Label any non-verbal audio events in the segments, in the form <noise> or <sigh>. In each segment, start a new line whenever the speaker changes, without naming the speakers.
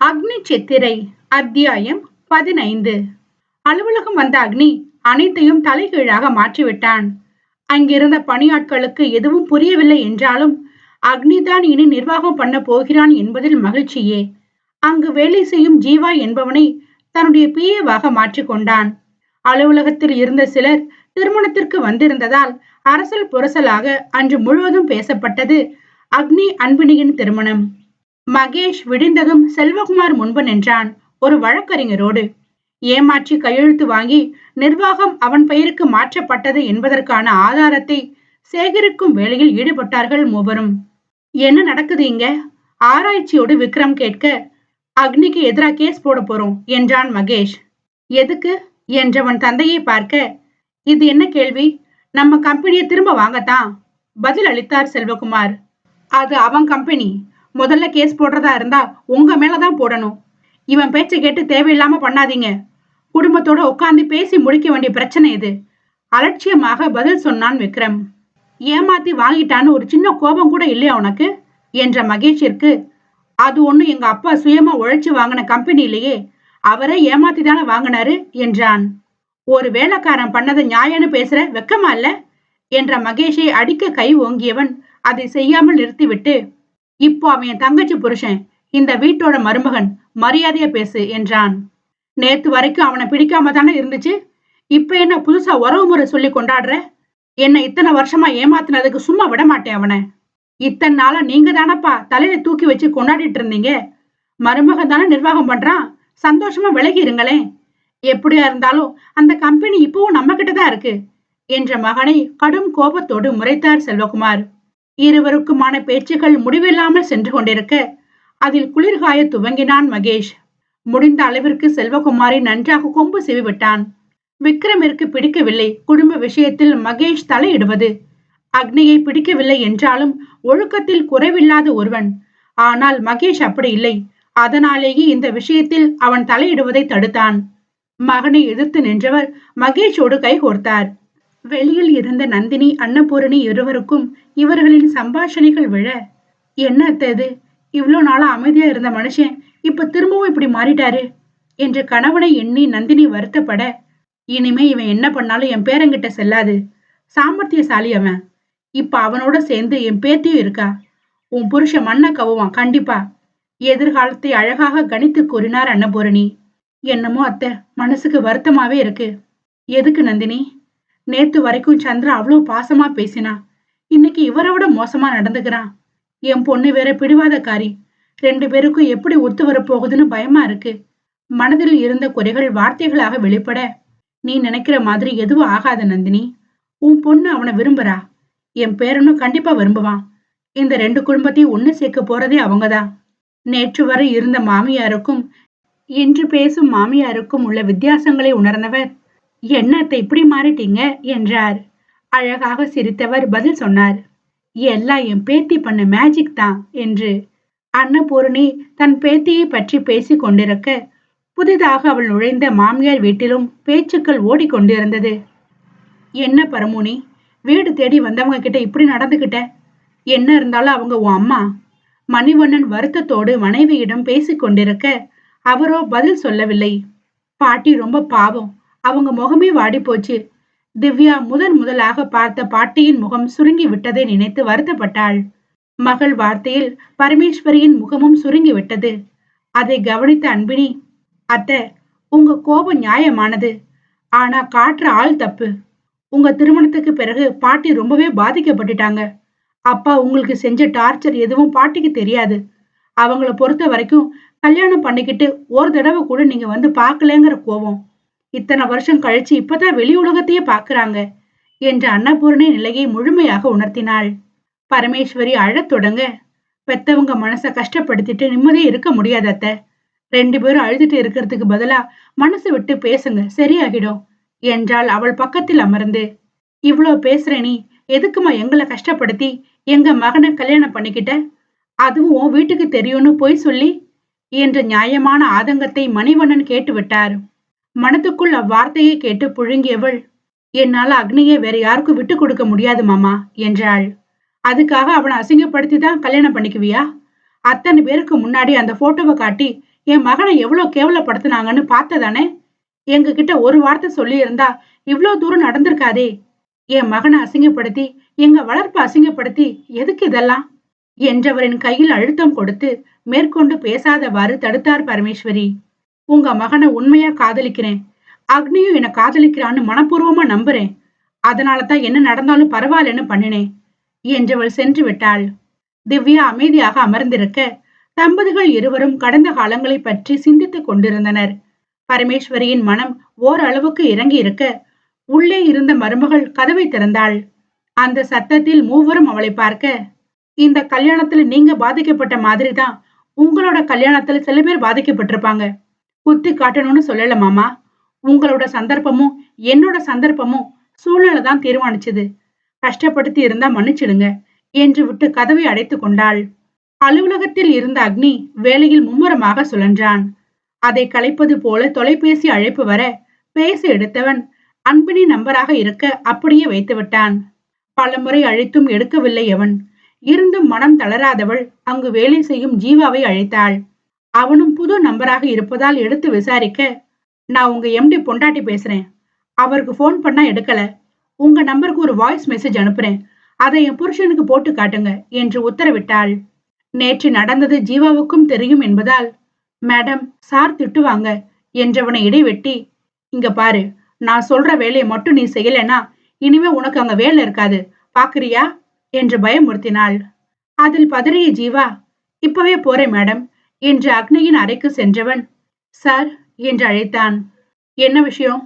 அக்னி சித்திரை அத்தியாயம் பதினைந்து. அலுவலகம் வந்த அக்னி அனைத்தையும் தலைகீழாக மாற்றிவிட்டான். அங்கிருந்த பணியாட்களுக்கு எதுவும் புரியவில்லை என்றாலும் அக்னிதான் இனி நிர்வாகம் பண்ண போகிறான் என்பதில் மகிழ்ச்சியே. அங்கு வேலை செய்யும் ஜீவா என்பவனை தன்னுடைய பிஏவாக மாற்றிக்கொண்டான் அலுவலகத்தில் இருந்த சிலர் திருமணத்திற்கு வந்திருந்ததால் அரசல் புரசலாக அன்று முழுவதும் பேசப்பட்டது அக்னி அன்பினியின் திருமணம். மகேஷ் விடிந்ததும் செல்வகுமார் முன்பு நின்றான் ஒரு வழக்கறிஞரோடு. ஏமாற்றி கையெழுத்து வாங்கி நிர்வாகம் அவன் பெயருக்கு மாற்றப்பட்டது என்பதற்கான ஆதாரத்தை சேகரிக்கும் வேலையில் ஈடுபட்டார்கள் மூவரும். என்ன நடக்குது இங்க? ஆராய்ச்சியோடு விக்ரம் கேட்க அக்னிக்கு எதிராக கேஸ் போட போறோம் என்றான் மகேஷ். எதுக்கு? என்றவன் தந்தையை பார்க்க இது என்ன கேள்வி? நம்ம கம்பெனியை திரும்ப வாங்கத்தான்? பதில் அளித்தார் செல்வகுமார். அது அவன் கம்பெனி. முதல்ல கேஸ் போடுறதா இருந்தா உங்க மேலதான் போடணும். இவன் பேச்சை கேட்டு தேவையில்லாம பண்ணாதீங்க. குடும்பத்தோட உட்காந்து பேசி முடிக்க வேண்டிய பிரச்சனை இது. அலட்சியமாக பதில் சொன்னான் விக்ரம். ஏமாத்தி வாங்கிட்டான்னு ஒரு சின்ன கோபம் கூட இல்லையா உனக்கு? என்ற மகேஷிற்கு அது ஒண்ணு எங்க அப்பா சுயமா உழைச்சு வாங்கின கம்பெனிலேயே அவரை அவரே ஏமாத்தி தானே வாங்கினாரு என்றான். ஒரு வேலைக்காரன் பண்ணதை நியாயம்னு பேசுற வெக்கமா இல்ல? என்ற மகேஷை அடிக்க கை ஓங்கியவன் அதை செய்யாமல் நிறுத்திவிட்டு இப்போ அவன் என் தங்கச்சி புருஷன் இந்த வீட்டோட மருமகன் மரியாதைய பேசு என்றான். நேத்து வரைக்கும் அவனை பிடிக்காம தானே இருந்துச்சு? இப்ப என்ன புதுசா உறவு முறை சொல்லி கொண்டாடுற? என்ன இத்தனை வருஷமா ஏமாத்தினதுக்கு சும்மா விட மாட்டேன் அவனை. இத்தனை நாளா நீங்க தானப்பா தலையில தூக்கி வச்சு கொண்டாடிட்டு இருந்தீங்க. மருமகன் தானே நிர்வாகம் பண்றான். சந்தோஷமா விலகி இருங்களேன். எப்படியா இருந்தாலும் அந்த கம்பெனி இப்பவும் நம்ம கிட்ட தான் இருக்கு என்ற மகனை கடும் கோபத்தோடு முறைத்தார் செல்வகுமார். இருவருக்குமான பேச்சுகள் முடிவில்லாமல் சென்று கொண்டிருக்க அதில் குளிர்காய துவங்கினான் மகேஷ். முடிந்த அளவிற்கு செல்வகுமாரை நன்றாக கொம்பு செவிவிட்டான். விக்ரமிற்கு பிடிக்கவில்லை. குடும்ப விஷயத்தில் மகேஷ் தலையிடுவது. அக்னியை பிடிக்கவில்லை என்றாலும் ஒழுக்கத்தில் குறைவில்லாத ஒருவன். ஆனால் மகேஷ் அப்படி இல்லை. அதனாலேயே இந்த விஷயத்தில் அவன் தலையிடுவதை தடுத்தான். மகனை எதிர்த்து நின்றவர் மகேஷோடு கைகோர்த்தார் வெளியில் இருந்த நந்தினி அன்னபூரணி இருவருக்கும் இவர்களின் சம்பாஷணைகள் விழ என்ன அத்தது இவ்வளோ நாளா அமைதியா இருந்த மனுஷன் இப்ப திரும்பவும் இப்படி மாறிட்டாரு? என்று கணவனை எண்ணி நந்தினி வருத்தப்பட இனிமே இவன் என்ன பண்ணாலும் என் பேரங்கிட்ட செல்லாது. சாமர்த்தியசாலி அவன். இப்ப அவனோட சேர்ந்து என் பேத்தியும் இருக்கா? உன் புருஷன் மண்ணை கவுவான் கண்டிப்பா. எதிர்காலத்தை அழகாக கணித்து கூறினார் அன்னபூரணி. என்னமோ அத்தை மனசுக்கு வருத்தமாவே இருக்கு. எதுக்கு நந்தினி? நேத்து வரைக்கும் சந்திரா அவ்வளோ பாசமா பேசினா. இன்னைக்கு இவரை விட மோசமா நடந்துக்கிறான் என் பொண்ணு வேற பிடிவாதக்காரி. ரெண்டு பேருக்கும் எப்படி ஒத்து வரப்போகுதுன்னு பயமா இருக்கு. மனதில் இருந்த குறைகள் வார்த்தைகளாக வெளிப்பட. நீ நினைக்கிற மாதிரி எதுவும் ஆகாத நந்தினி. உன் பொண்ணு அவனை விரும்புறா. என் பேரனும் கண்டிப்பா விரும்புவான். இந்த ரெண்டு குடும்பத்தையும் ஒண்ணு சேர்க்க போறதே அவங்கதான். நேற்று வரை இருந்த மாமியாருக்கும் என்று பேசும் மாமியாருக்கும் உள்ள வித்தியாசங்களை உணர்ந்தவர் என்னத்தை இப்படி மாறிட்டீங்க? என்றார். அழகாக சிரித்தவர் பதில் சொன்னார். எல்லாம் என் பேத்தி பண்ண மேஜிக் தான் என்று. அன்னபூரணி தன் பேத்தியை பற்றி பேசி கொண்டிருக்க புதிதாக அவள் நுழைந்த மாமியார் வீட்டிலும் பேச்சுக்கள் ஓடிக்கொண்டிருந்தது என்ன பரமுனி வீடு தேடி வந்தவங்க கிட்ட இப்படி நடந்துகிட்ட? என்ன இருந்தாலும் அவங்க உன் அம்மா? மணிவண்ணன் வருத்தத்தோடு மனைவியிடம் பேசிக் கொண்டிருக்க அவரோ பதில் சொல்லவில்லை. பாட்டி ரொம்ப பாவம். அவங்க முகமே வாடி போச்சு திவ்யா முதன் முதலாக பார்த்த பாட்டியின் முகம் சுருங்கி விட்டதை நினைத்து வருத்தப்பட்டாள். மகள் வார்த்தையில் பரமேஸ்வரியின் முகமும் சுருங்கி விட்டது. அதை கவனித்த அன்பினி அத்த உங்க கோபம் நியாயமானது. ஆனா காட்டுற ஆள் தப்பு. உங்க திருமணத்துக்கு பிறகு பாட்டி ரொம்பவே பாதிக்கப்பட்டுட்டாங்க. அப்பா உங்களுக்கு செஞ்ச டார்ச்சர் எதுவும் பாட்டிக்கு தெரியாது. அவங்கள பொறுத்த வரைக்கும் கல்யாணம் பண்ணிக்கிட்டு ஒரு தடவை கூட நீங்க வந்து பார்க்கலங்கிற கோபம். இத்தனை வருஷம் கழிச்சு இப்பதான் வெளி உலகத்தையே பாக்குறாங்க என்ற அன்னபூரணி நிலையை முழுமையாக உணர்த்தினாள். பரமேஸ்வரி அழத் தொடங்க பெத்தவங்க மனச கஷ்டப்படுத்திட்டு நிம்மதியே இருக்க முடியாது அத்த. ரெண்டு பேரும் அழுதுட்டு இருக்கிறதுக்கு பதிலா மனசு விட்டு பேசுங்க சரியாகிடும் என்றாள் அவள் பக்கத்தில் அமர்ந்து. இவ்வளோ பேசுற நீ எதுக்குமா எங்களை கஷ்டப்படுத்தி எங்க மகனை கல்யாணம் பண்ணிக்கிட்ட? அதுவும் உன் வீட்டுக்கு தெரியும்னு போய் சொல்லி? என்ற நியாயமான ஆதங்கத்தை மணிவண்ணன் கேட்டு மனத்துக்குள் அவ்வார்த்தையை கேட்டு புழுங்கியவள் என்னால அக்னியை வேற யாருக்கும் விட்டு கொடுக்க முடியாது மாமா என்றாள். அதுக்காக அவனை அசிங்கப்படுத்தி தான் கல்யாணம் பண்ணிக்குவியா? அத்தனை பேருக்கு முன்னாடி அந்த போட்டோவை காட்டி என் மகனை எவ்வளவு கேவலப்படுத்துனாங்கன்னு பார்த்ததானே? எங்க கிட்ட ஒரு வார்த்தை சொல்லி இருந்தா தூரம் நடந்திருக்காதே. என் மகனை அசிங்கப்படுத்தி எங்க வளர்ப்பை அசிங்கப்படுத்தி எதுக்கு இதெல்லாம்? என்றவரின் கையில் அழுத்தம் கொடுத்து மேற்கொண்டு பேசாதவாறு தடுத்தார் பரமேஸ்வரி. உங்க மகனை உண்மையா காதலிக்கிறேன். அக்னியும் என்ன காதலிக்கிறான்னு மனப்பூர்வமா நம்புறேன். அதனால தான் என்ன நடந்தாலும் பரவாயில்லன்னு பண்ணினேன் என்றவள் சென்று விட்டாள். திவ்யா அமைதியாக அமர்ந்திருக்க தம்பதிகள் இருவரும் கடந்த காலங்களை பற்றி சிந்தித்துக் கொண்டிருந்தனர். பரமேஸ்வரியின் மனம் ஓரளவுக்கு இறங்கி இருக்க உள்ளே இருந்த மருமகள் கதவை திறந்தாள். அந்த சத்தத்தில் மூவரும் அவளை பார்க்க இந்த கல்யாணத்துல நீங்க பாதிக்கப்பட்ட மாதிரி தான் உங்களோட கல்யாணத்துல சில பேர் பாதிக்கப்பட்டிருப்பாங்க. குத்தி காட்டணும்னு சொல்லல மாமா. உங்களோட சந்தர்ப்பமும் என்னோட சந்தர்ப்பமும் சூழ்நிலை தான் தீர்மானிச்சது. கஷ்டப்படுத்தி இருந்தா மன்னிச்சிடுங்க என்று விட்டு கதவை அடைத்து கொண்டாள். அலுவலகத்தில் இருந்த அக்னி வேலையில் மும்முரமாக சுழன்றான். அதை கலைப்பது போல தொலைபேசி அழைப்பு வர பேச எடுத்தவன் அன்பினி நம்பராக இருக்க அப்படியே வைத்து விட்டான். பலமுறை அழைத்தும் எடுக்கவில்லை அவன். இருந்தும் மனம் தளராதவள் அங்கு வேலை செய்யும் ஜீவாவை அழைத்தாள். அவனும் புது நம்பராக இருப்பதால் எடுத்து விசாரிக்க நான் உங்க எம்டி பொண்டாட்டி பேசுறேன். அவருக்கு ஃபோன் பண்ணா எடுக்கல. உங்க நம்பருக்கு ஒரு வாய்ஸ் மெசேஜ் அனுப்புறேன். அதை என் புருஷனுக்கு போட்டு காட்டுங்க என்று உத்தரவிட்டாள். நேற்று நடந்தது ஜீவாவுக்கும் தெரியும் என்பதால் மேடம் சார் திட்டுவாங்க என்றவனை இடைவெட்டி இங்க பாரு நான் சொல்ற வேலையை மட்டும் நீ செய்யலைன்னா இனிமே உனக்கு அங்க வேலை இருக்காது. பாக்குறியா? என்று பயமுறுத்தினாள். அதில் பதறிய ஜீவா. இப்பவே போறேன் மேடம். என்று அக்னியின் அறைக்கு சென்றவன் சார் என்று அழைத்தான். என்ன விஷயம்?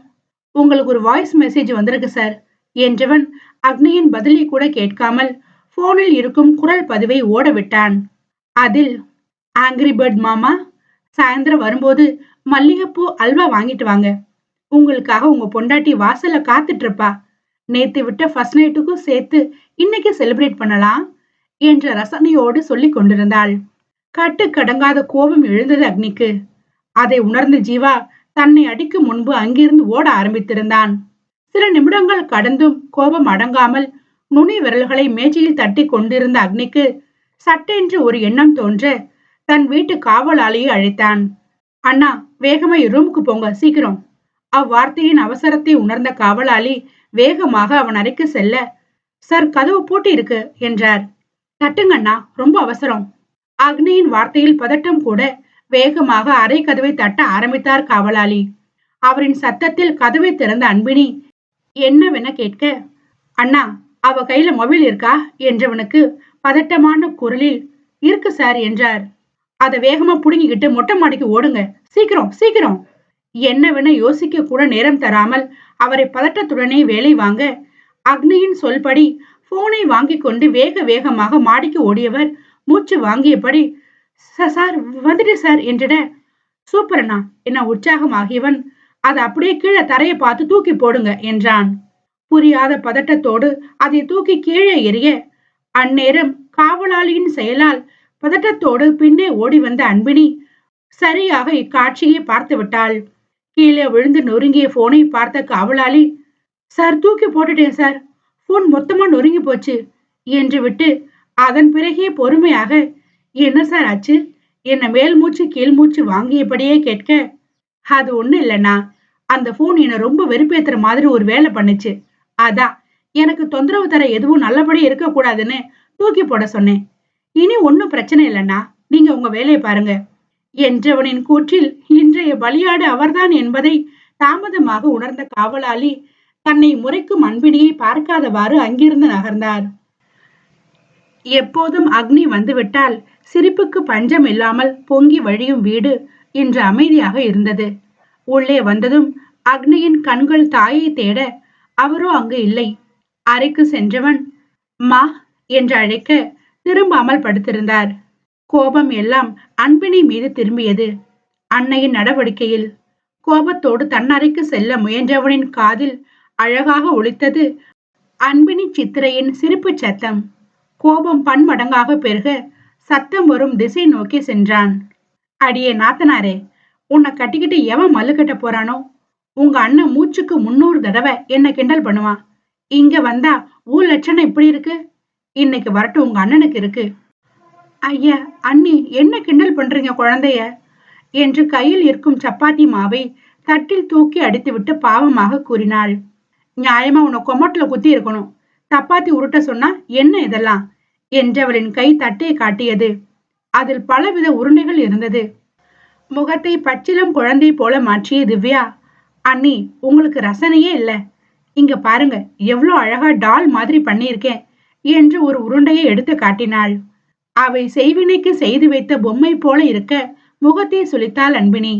உங்களுக்கு ஒரு வாய்ஸ் மெசேஜ் வந்திருக்கு சார் என்றவன் அக்னியின் பதிலை கூட கேட்காமல் போனில் இருக்கும் குரல் பதிவை ஓட விட்டான் அதில் ஆங்கிரி பேர்ட் மாமா சாயந்தரம் வரும்போது மல்லிகைப்பூ அல்வா வாங்கிட்டு வாங்க. உங்களுக்காக உங்க பொண்டாட்டி வாசல்ல காத்துட்டு இருப்பா நேத்து விட்ட ஃபர்ஸ்ட் நைட்டுக்கும் சேர்த்து இன்னைக்கு செலிப்ரேட் பண்ணலாம் என்ற ரசனையோடு சொல்லிக் கொண்டிருந்தாள். கட்டுக்கடங்காத கோபம் எழுந்தது அக்னிக்கு. அதை உணர்ந்த ஜீவா தன்னை அடிக்கும் முன்பு அங்கிருந்து ஓட ஆரம்பித்திருந்தான். சில நிமிடங்கள் கடந்தும் கோபம் அடங்காமல் நுனி விரல்களை மேஜையில் தட்டி கொண்டிருந்த அக்னிக்கு சட்டென்று ஒரு எண்ணம் தோன்ற தன் வீட்டு காவலாளியை அழைத்தான். அண்ணா வேகமா ரூமுக்கு போங்க சீக்கிரம். அவ்வார்த்தையின் அவசரத்தை உணர்ந்த காவலாளி வேகமாக அவன் அறைக்கு செல்ல சார் கதவு பூட்டி இருக்கு என்றார். தட்டுங்கண்ணா ரொம்ப அவசரம். அக்னியின் வார்த்தையில் பதட்டம் கூட வேகமாக அறை கதவை தட்ட ஆரம்பித்தார் காவலாளி. அவரின் சத்தத்தில் கதவை திறந்த அன்பினி என்னவென கேட்க அண்ணா அவ கையில மொபைல் இருக்கா? என்றவனுக்கு பதட்டமான குரலில் இருக்கு சார் என்றார். அதை வேகமா புடுங்கிக்கிட்டு மொட்டை மாடிக்கு ஓடுங்க. சீக்கிரம் சீக்கிரம். என்னவென யோசிக்க கூட நேரம் தராமல் அவரை பதட்டத்துடனே வேலை வாங்க அக்னியின் சொல்படி போனை வாங்கி கொண்டு வேக வேகமாக மாடிக்கு ஓடியவர் மூச்சு வாங்கியபடி சார் வந்துட்டு சார் என்றிட சூப்பர் அண்ணா என்ன உற்சாகமாகியவன் அதை அப்படியே கீழே தரையை பார்த்து தூக்கி போடுங்க என்றான். புரியாத பதட்டத்தோடு அதை தூக்கி கீழே எறிய அந்நேரம் காவலாளியின் செயலால் பதட்டத்தோடு பின்னே ஓடி வந்த அன்பினி சரியாக இக்காட்சியை பார்த்து விட்டாள். கீழே விழுந்து நொறுங்கிய போனை பார்த்த காவலாளி சார் தூக்கி போட்டுட்டேன் சார். போன் மொத்தமா நொறுங்கி போச்சு என்று விட்டு அதன் பிறகே பொறுமையாக என்ன சார் ஆச்சு? என்ன மேல் மூச்சு கீழ் மூச்சு வாங்கியபடியே கேட்க அது ஒண்ணு இல்லைண்ணா. அந்த போன் என்ன ரொம்ப வெறுப்பேத்துற மாதிரி ஒரு வேலை பண்ணுச்சு. அதான் எனக்கு தொந்தரவு தர எதுவும் நல்லபடி இருக்க கூடாதுன்னு தூக்கி போட சொன்னேன். இனி ஒன்னும் பிரச்சனை இல்லைண்ணா. நீங்க உங்க வேலையை பாருங்க. என்றவனின் கூற்றில் இன்றைய பலியாடு அவர்தான் என்பதை தாமதமாக உணர்ந்த காவலாளி தன்னை முறைக்கும் அன்பினியை பார்க்காதவாறு அங்கிருந்து நகர்ந்தார். எப்போதும் அக்னி வந்துவிட்டால் சிரிப்புக்கு பஞ்சம் இல்லாமல் பொங்கி வழியும் வீடு இன்று அமைதியாக இருந்தது. உள்ளே வந்ததும் அக்னியின் கண்கள் தாயை தேட அவரோ அங்கு இல்லை. அறைக்கு சென்றவன் மா என்று அழைக்க திரும்பாமல் படுத்திருந்தார். கோபம் எல்லாம் அன்பினி மீது திரும்பியது. அன்னையின் நடவடிக்கையில் கோபத்தோடு தன்னறைக்கு செல்ல முயன்றவனின் காதில் அழகாக ஒழித்தது அன்பினி சித்திரையின் சிரிப்பு சத்தம். கோபம் பன்மடங்காக பெருக சத்தம் வரும் திசை நோக்கி சென்றான். அடியே நாத்தனாரே உன்னை கட்டிக்கிட்டு எவன் மல்லு கட்ட போறானோ? உங்க அண்ணன் மூச்சுக்கு முன்னூறு தடவை என்ன கிண்டல் பண்ணுவான். இங்க வந்தா ஊர் லட்சணம் இப்படி இருக்கு? இன்னைக்கு வரட்டும் உங்க அண்ணனுக்கு இருக்கு. ஐயா அண்ணி என்ன கிண்டல் பண்றீங்க குழந்தைய? என்று கையில் இருக்கும் சப்பாத்தி மாவை தட்டில் தூக்கி அடித்துவிட்டு பாவமாக கூறினாள். நியாயமா உன்னை கொமட்டில் குத்தி இருக்கணும். சப்பாத்தி உருட்ட சொன்னா என்ன இதெல்லாம்? என்றவளின் கை தட்டை காட்டியது. அதில் பலவித உருண்டைகள் இருந்தது. முகத்தை பச்சிலம் குழந்தை போல மாற்றிய திவ்யா அண்ணி உங்களுக்கு ரசனையே இல்லை. இங்க பாருங்க எவ்வளோ அழகா டால் மாதிரி பண்ணியிருக்கேன் என்று ஒரு உருண்டையை எடுத்து காட்டினாள். அவை செய்வினைக்கு செய்து வைத்த பொம்மை போல இருக்க முகத்தை சுழித்தாள் அன்பினி.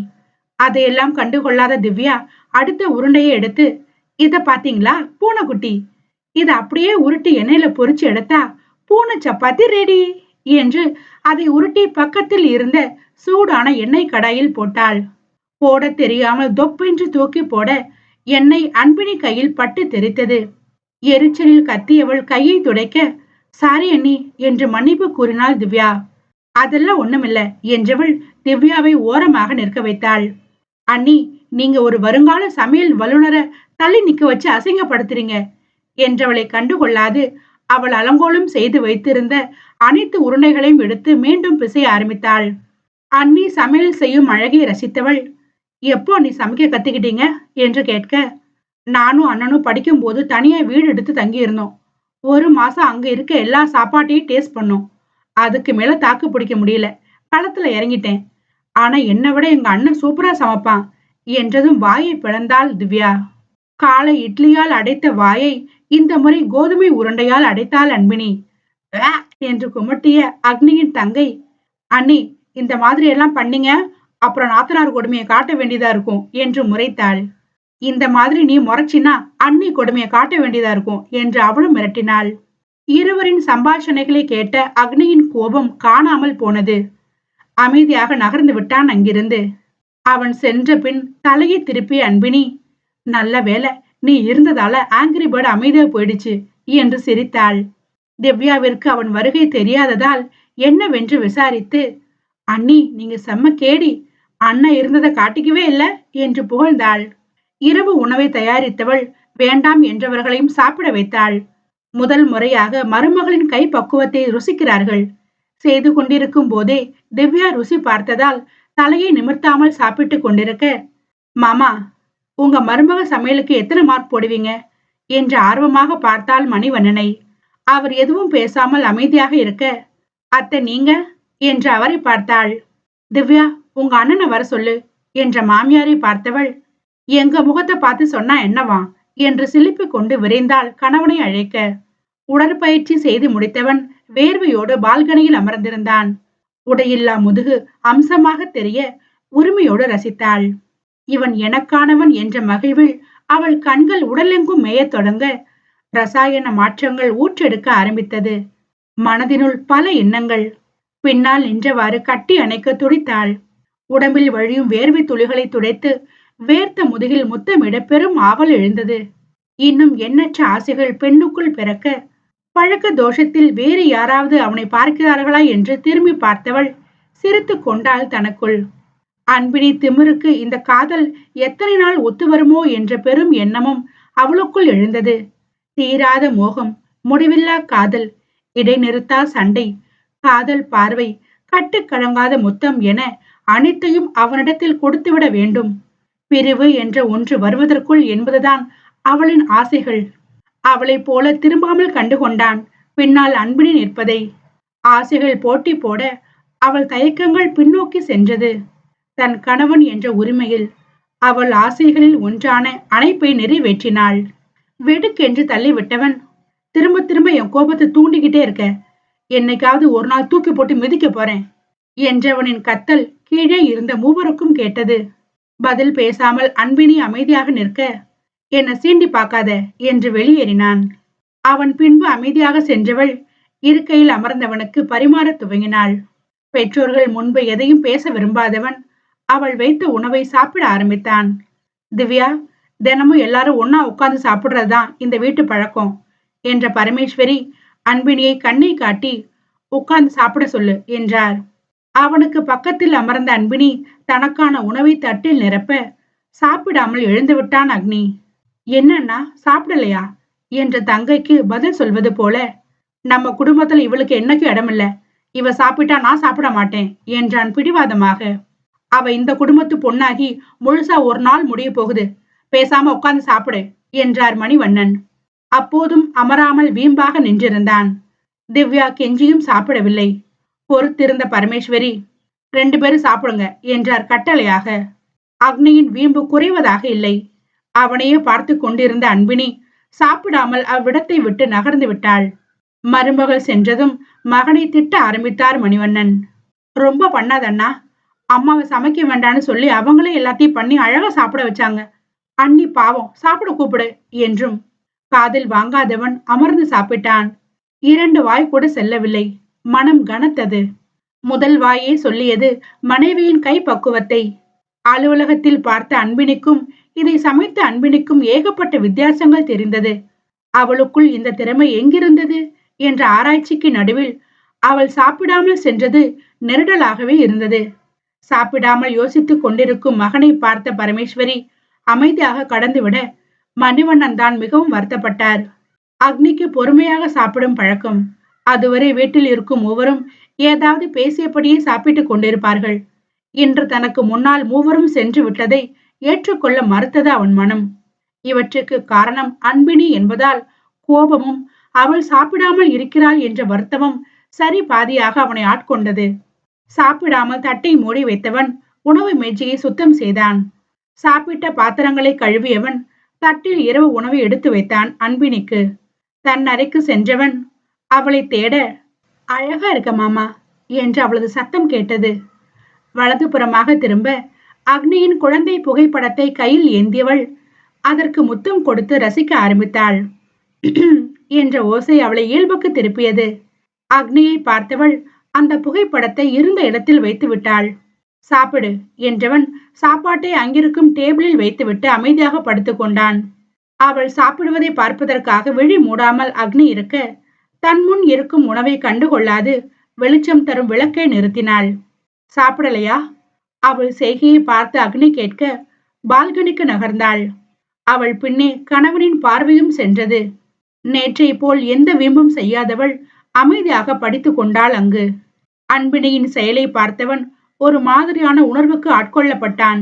அதையெல்லாம் கண்டுகொள்ளாத திவ்யா அடுத்த உருண்டையை எடுத்து இத பாத்தீங்களா பூனைக்குட்டி? இதை அப்படியே உருட்டி எண்ணெயில பொறிச்சு எடுத்தா பூனை சப்பாத்தி ரெடி என்று அதை உருட்டி பக்கத்தில் இருந்த சூடான எண்ணெய் கடாயில் போட்டாள். போட தெரியாமல் தொப்பென்று தூக்கி போட எண்ணெய் அன்பினி கையில் பட்டு தெரித்தது. எரிச்சலில் கத்தியவள் கையை துடைக்க சாரி அண்ணி என்று மன்னிப்பு கூறினாள் திவ்யா. அதெல்லாம் ஒண்ணுமில்ல என்றவள் திவ்யாவை ஓரமாக நிற்க வைத்தாள். அண்ணி நீங்க ஒரு வருங்கால சமையல் வல்லுநரை தள்ளி நிக்க வச்சு அசிங்கப்படுத்துறீங்க என்றவளை கண்டுகொள்ளாது அவள் அலங்கோலம் செய்து வைத்திருந்த அனைத்து உருண்டைகளையும் எடுத்து மீண்டும் பிசைய ஆரம்பித்தாள். அண்ணி சமையல் செய்யும் அழகை ரசித்தவள் எப்போ நீ சமைக்க கத்துக்கிட்டீங்க? என்று கேட்க நானும் அண்ணனும் படிக்கும்போது தனியா வீடு எடுத்து தங்கியிருந்தோம். ஒரு மாசம் அங்க இருக்க எல்லா சாப்பாட்டையும் டேஸ்ட் பண்ணோம். அதுக்கு மேல தாக்கு பிடிக்க முடியல. களத்துல இறங்கிட்டேன். ஆனா என்னை விட எங்க அண்ணன் சூப்பரா சமைப்பான் என்றதும் வாயை பிளந்தாள் திவ்யா. காலை இட்லியால் அடைத்த வாயை இந்த முறை கோதுமை உருண்டையால் அடைத்தாள் அன்பினி. என்று குமட்டிய அக்னியின் தங்கை அண்ணி இந்த மாதிரி எல்லாம் பண்ணீங்க அப்புறம் நாத்தனார் கொடுமையை காட்ட வேண்டியதா இருக்கும் என்று முறைத்தாள். இந்த மாதிரி நீ முறைச்சினா அண்ணி கொடுமையை காட்ட வேண்டியதா இருக்கும் என்று அவளும் மிரட்டினாள். இருவரின் சம்பாஷணைகளை கேட்ட அக்னியின் கோபம் காணாமல் போனது. அமைதியாக நகர்ந்து விட்டான் அங்கிருந்து. அவன் சென்ற பின் தலையை திருப்பிய அன்பினி நல்ல வேலை நீ இருந்ததால ஆங்கிரி பேர்டு அமைதியா போயிடுச்சு என்று சிரித்தாள். திவ்யாவிற்கு அவன் வருகை தெரியாததால் என்னவென்று விசாரித்து அண்ணி நீங்க செம்ம கேடி அண்ணன் இருந்ததை காட்டிக்கவே இல்ல என்று புகழ்ந்தாள். இரவு உணவை தயாரித்தவள் வேண்டாம் என்றவர்களையும் சாப்பிட வைத்தாள். முதல் முறையாக மருமகளின் கை பக்குவத்தை ருசிக்கிறார்கள். செய்து கொண்டிருக்கும் போதே திவ்யா ருசி பார்த்ததால் தலையை நிமிர்த்தாமல் சாப்பிட்டு கொண்டிருக்க மாமா உங்க மருமக சமையலுக்கு எத்தனை மார்க் போடுவீங்க? என்று ஆர்வமாக பார்த்தாள் மணிவண்ணனை. அவர் எதுவும் பேசாமல் அமைதியாக இருக்க அத்தை நீங்க? என்று அவரை பார்த்தாள். திவ்யா உங்க அண்ணனை வர சொல்லு என்ற மாமியாரை பார்த்தவள் எங்க முகத்தை பார்த்து சொன்னா என்னவா? என்று சிலிப்பிக் கொண்டு விரைந்தாள் கணவனை அழைக்க. உடற்பயிற்சி செய்து முடித்தவன் வேர்வையோடு பால்கனியில் அமர்ந்திருந்தான். உடையில்லா முதுகு அம்சமாக தெரிய உரிமையோடு ரசித்தாள். இவன் எனக்கானவன் என்ற மகிழ்வில் அவள் கண்கள் உடலெங்கும் மேயத் தொடங்க ரசாயன மாற்றங்கள் ஊற்றெடுக்க ஆரம்பித்தது. மனதினுள் பல எண்ணங்கள். பின்னால் நின்றவாறு கட்டி அணைக்க துடித்தாள். உடம்பில் வழியும் வேர்வை துளிகளை துடைத்து வேர்த்த முதுகில் முத்தமிட பெரும் ஆவல் எழுந்தது. இன்னும் எண்ணற்ற ஆசைகள் பெண்ணுக்குள் பிறக்க பழக்க தோஷத்தில் வேறு யாராவது அவனை பார்க்கிறார்களா என்று திரும்பி பார்த்தவள் சிரித்து கொண்டாள் தனக்குள். அன்பினி திமிருக்கு இந்த காதல் எத்தனை நாள் ஒத்து வருமோ என்ற பெரும் எண்ணமும் அவளுக்குள் எழுந்தது. தீராத மோகம் முடிவில்லா காதல் இடைநிறுத்தா சண்டை காதல் பார்வை கட்டுக்கழங்காத முத்தம் என அனைத்தையும் அவனிடத்தில் கொடுத்துவிட வேண்டும். பிரிவு என்ற ஒன்று வருவதற்குள் என்பதுதான் அவளின் ஆசைகள். அவளைப் போல திரும்பாமல் கண்டு கொண்டான் பின்னால் அன்பினி நிற்பதை. ஆசைகள் போட்டி போட அவள் தயக்கங்கள் பின்னோக்கி சென்றது. தன் கணவன் என்ற உரிமையில் அவள் ஆசைகளில் ஒன்றான அணைப்பை நிறைவேற்றினாள். வெடுக்கென்று தள்ளிவிட்டவன் திரும்ப திரும்ப என் கோபத்தை தூண்டிக்கிட்டே இருக்க. என்னைக்காவது ஒரு நாள் தூக்கி போட்டு மிதிக்க போறேன் என்றவனின் கத்தல் கீழே இருந்த மூவருக்கும் கேட்டது. பதில் பேசாமல் அன்பினி அமைதியாக நிற்க. என்னை சீண்டி பார்க்காத என்று வெளியேறினான். அவன் பின்பு அமைதியாக சென்றவள் இருக்கையில் அமர்ந்தவனுக்கு பரிமாறத் துவங்கினாள். பெற்றோர்கள் முன்பு எதையும் பேச விரும்பாதவன் அவள் வைத்த உணவை சாப்பிட ஆரம்பித்தான். திவ்யா தினமும் எல்லாரும் ஒன்னா உட்கார்ந்து சாப்பிடுறதுதான் இந்த வீட்டு பழக்கம் என்ற பரமேஸ்வரி அன்பினியை கண்ணை காட்டி உட்கார்ந்து சாப்பிட சொல்லு என்றார். அவனுக்கு பக்கத்தில் அமர்ந்த அன்பினி தனக்கான உணவை தட்டில் நிரப்ப சாப்பிடாமல் எழுந்து விட்டான் அக்னி. என்னன்னா சாப்பிடலையா? என்ற தங்கைக்கு பதில் சொல்வது போல நம்ம குடும்பத்துல இவளுக்கு என்னைக்கும் இடமில்ல. இவ சாப்பிட்டா நான் சாப்பிட மாட்டேன் என்றான் பிடிவாதமாக. அவ இந்த குடும்பத்து பொண்ணாகி முழுசா ஒரு நாள் முடிய போகுது. பேசாம உட்கார்ந்து சாப்பிடு என்றார் மணிவண்ணன். அப்போதும் அமராமல் வீம்பாக நின்றிருந்தான். திவ்யா கெஞ்சியும் சாப்பிடவில்லை. பொறுத்திருந்த பரமேஸ்வரி ரெண்டு பேரும் சாப்பிடுங்க என்றார் கட்டளையாக. அக்னியின் வீம்பு குறைவதாக இல்லை. அவனையே பார்த்து கொண்டிருந்த அன்பினி சாப்பிடாமல் அவ்விடத்தை விட்டு நகர்ந்து விட்டாள். மருமகள் சென்றதும் மகனை திட்ட ஆரம்பித்தார் மணிவண்ணன். ரொம்ப பண்ணாதண்ணா அம்மாவை சமைக்க வேண்டான்னு சொல்லி அவங்களே எல்லாத்தையும் பண்ணி அழகா சாப்பிட வச்சாங்க. அண்ணி பாவம் சாப்பிட கூப்பிடு என்றும் காதில் வாங்காதவன் அமர்ந்து சாப்பிட்டான். இரண்டு வாய் கூட செல்லவில்லை. மனம் கனத்தது. முதல் வாயே சொல்லியது மனைவியின் கை பக்குவத்தை அலுவலகத்தில் பார்த்த அன்பினிக்கும் இதை சமைத்த அன்பினிக்கும் ஏகப்பட்ட வித்தியாசங்கள் தெரிந்தது. அவளுக்குள் இந்த திறமை எங்கிருந்தது என்ற ஆராய்ச்சிக்கு நடுவில் அவள் சாப்பிடாமல் சென்றது நெருடலாகவே இருந்தது. சாப்பிடாமல் யோசித்துக் கொண்டிருக்கும் மகனை பார்த்த பரமேஸ்வரி அமைதியாக கடந்துவிட மணிவண்ணன் தான் மிகவும் வருத்தப்பட்டார். அக்னிக்கு பொறுமையாக சாப்பிடும் பழக்கம். அதுவரை வீட்டில் இருக்கும் மூவரும் ஏதாவது பேசியபடியே சாப்பிட்டுக் கொண்டிருப்பார்கள். இன்று தனக்கு முன்னால் மூவரும் சென்று விட்டதை ஏற்றுக்கொள்ள மறுத்தது அவன் மனம். இவற்றுக்கு காரணம் அன்பினி என்பதால் கோபமும் அவள் சாப்பிடாமல் இருக்கிறாள் என்ற வருத்தமும் சரி பாதியாக அவனை ஆட்கொண்டது. சாப்பிடாமல் தட்டை மூடி வைத்தவன் உணவு மேஜையை சுத்தம் செய்தான். சாப்பிட்ட பாத்திரங்களை கழுவியவன் தட்டில் இரவு உணவை எடுத்து வைத்தான் அன்பினிக்கு. தன் அறைக்கு சென்றவன் அவளை தேட அழகா இருக்க மாமா என்று அவளது சத்தம் கேட்டது. வலதுபுறமாக திரும்ப அக்னியின் குழந்தை புகைப்படத்தை கையில் ஏந்தியவள் அதற்கு முத்தம் கொடுத்து ரசிக்க ஆரம்பித்தாள். <clears throat> என்ற ஓசை அவளை இயல்புக்கு திருப்பியது. அக்னியை பார்த்தவள் அந்த புகைப்படத்தை இருந்த இடத்தில் வைத்து விட்டாள். சாப்பிடு என்றவன் சாப்பாட்டை அங்கிருக்கும் டேபிளில் வைத்துவிட்டு அமைதியாக படுத்துக்கொண்டான் அவள் சாப்பிடுவதை பார்ப்பதற்காக விழி மூடாமல் அக்னி இருக்க தன் முன் இருக்கும் உணவை கண்டுகொள்ளாது வெளிச்சம் தரும் விளக்கை நிறுத்தினாள். சாப்பிடலையா? அவள் செய்கையை பார்த்து அக்னி கேட்க பால்கனிக்கு நகர்ந்தாள். அவள் பின்னே கணவனின் பார்வையும் சென்றது. நேற்றை போல் எந்த வீம்பும் செய்யாதவள் அமைதியாக படித்து கொண்டாள் அங்கு. அன்பினியின் செயலை பார்த்தவன் ஒரு மாதிரியான உணர்வுக்கு ஆட்கொள்ளப்பட்டான்.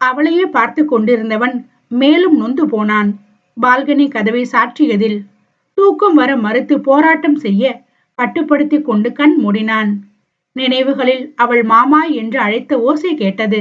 அவளையே பார்த்து கொண்டிருந்தவன் மேலும் நொந்து போனான். பால்கனி கதவை சாற்றியதில் தூக்கம் வர மறுத்து போராட்டம் செய்ய கட்டுப்படுத்தி கொண்டு கண் மூடினான். நினைவுகளில் அவள் மாமா என்று அழைத்த ஓசை கேட்டது.